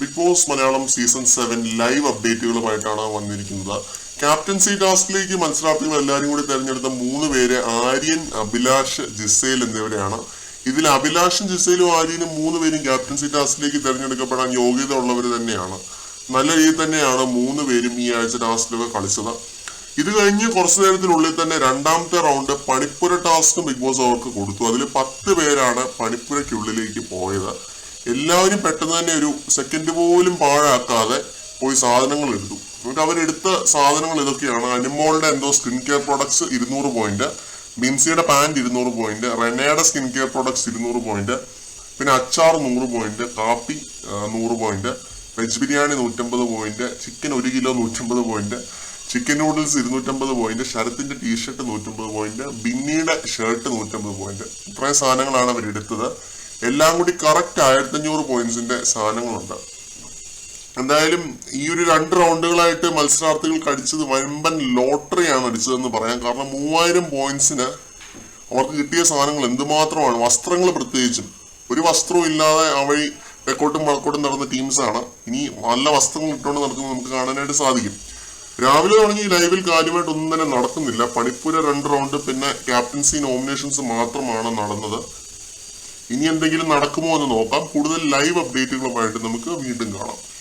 Big Boss Malayalam season seven live അപ്ഡേറ്റുകളുമായിട്ടാണ് വന്നിരിക്കുന്നത്. Captaincy ടാസ്കിലേക്ക് മത്സരാർത്ഥികൾ എല്ലാവരും കൂടി തെരഞ്ഞെടുത്ത മൂന്ന് പേര് ആര്യൻ അഭിലാഷ് ജിസേൽ എന്നിവരെയാണ്. ഇതിൽ അഭിലാഷും ജിസേലും ആര്യനും മൂന്ന് പേരും ക്യാപ്റ്റൻസി ടാസ്കിലേക്ക് തെരഞ്ഞെടുക്കപ്പെടാൻ യോഗ്യത ഉള്ളവർ തന്നെയാണ്. നല്ല രീതിയിൽ തന്നെയാണ് മൂന്ന് പേരും ഈ ആഴ്ച ടാസ്കിലൊക്കെ കളിച്ചത്. ഇത് കഴിഞ്ഞ് കുറച്ചു നേരത്തിനുള്ളിൽ തന്നെ രണ്ടാമത്തെ റൗണ്ട് പണിപ്പുര ടാസ്ക് ബിഗ് ബോസ് അവർക്ക് കൊടുത്തു. അതിൽ പത്ത് പേരാണ് പണിപ്പുരയ്ക്കുള്ളിലേക്ക് പോയത്. എല്ലാവരും പെട്ടെന്ന് തന്നെ ഒരു സെക്കൻഡ് പോലും പാഴാക്കാതെ പോയി സാധനങ്ങൾ എടുത്തു. എന്നിട്ട് അവരെടുത്ത സാധനങ്ങൾ ഇതൊക്കെയാണ് അനിമോളുടെ എന്തോ സ്കിൻ കെയർ പ്രോഡക്ട്സ് ഇരുന്നൂറ് പോയിന്റ് ബിൻസിയുടെ പാന്റ് ഇരുന്നൂറ് പോയിന്റ് റെനയുടെ സ്കിൻ കെയർ പ്രോഡക്ട്സ് ഇരുന്നൂറ് പോയിന്റ് പിന്നെ അച്ചാർ നൂറ് പോയിന്റ് കാപ്പി നൂറ് പോയിന്റ് വെജ് ബിരിയാണി നൂറ്റമ്പത് പോയിന്റ് ചിക്കൻ ഒരു കിലോ നൂറ്റമ്പത് പോയിന്റ് ചിക്കൻ നൂഡിൽസ് ഇരുന്നൂറ്റമ്പത് പോയിന്റ് ശരത്തിന്റെ ടീഷർട്ട് നൂറ്റമ്പത് പോയിന്റ് ബിന്നിയുടെ ഷർട്ട് നൂറ്റമ്പത് പോയിന്റ് ഇത്രയും സാധനങ്ങളാണ് അവർ എടുത്തത്. എല്ലാം കൂടി കറക്റ്റ് ആയിരത്തഞ്ഞൂറ് പോയിന്റ്സിന്റെ സാധനങ്ങളുണ്ട്. എന്തായാലും ഈ ഒരു രണ്ട് റൗണ്ടുകളായിട്ട് മത്സരാർത്ഥികൾ കടിച്ചത് വൻപൻ ലോട്ടറിയാണ് അടിച്ചതെന്ന് പറയാം. കാരണം മൂവായിരം പോയിന്റ്സിന് അവർക്ക് കിട്ടിയ സാധനങ്ങൾ എന്തുമാത്രമാണ്? വസ്ത്രങ്ങൾ പ്രത്യേകിച്ചും. ഒരു വസ്ത്രവും ഇല്ലാതെ ആ വഴി തെക്കോട്ടും വടക്കോട്ടും നടന്ന ടീംസാണ് ഇനി നല്ല വസ്ത്രങ്ങൾ ഇട്ടുകൊണ്ട് നടക്കുന്നത് നമുക്ക് കാണാനായിട്ട് സാധിക്കും. രാവിലെ തുടങ്ങി ലൈവിൽ കാര്യമായിട്ട് ഒന്നും തന്നെ നടക്കുന്നില്ല. പണിപ്പുര രണ്ട് റൗണ്ട് പിന്നെ ക്യാപ്റ്റൻസി നോമിനേഷൻസ് മാത്രമാണ് നടന്നത്. ഇനി എന്തെങ്കിലും നടക്കുമോ എന്ന് നോക്കാം. കൂടുതൽ ലൈവ് അപ്ഡേറ്റുകളുമായിട്ട് നമുക്ക് വീണ്ടും കാണാം.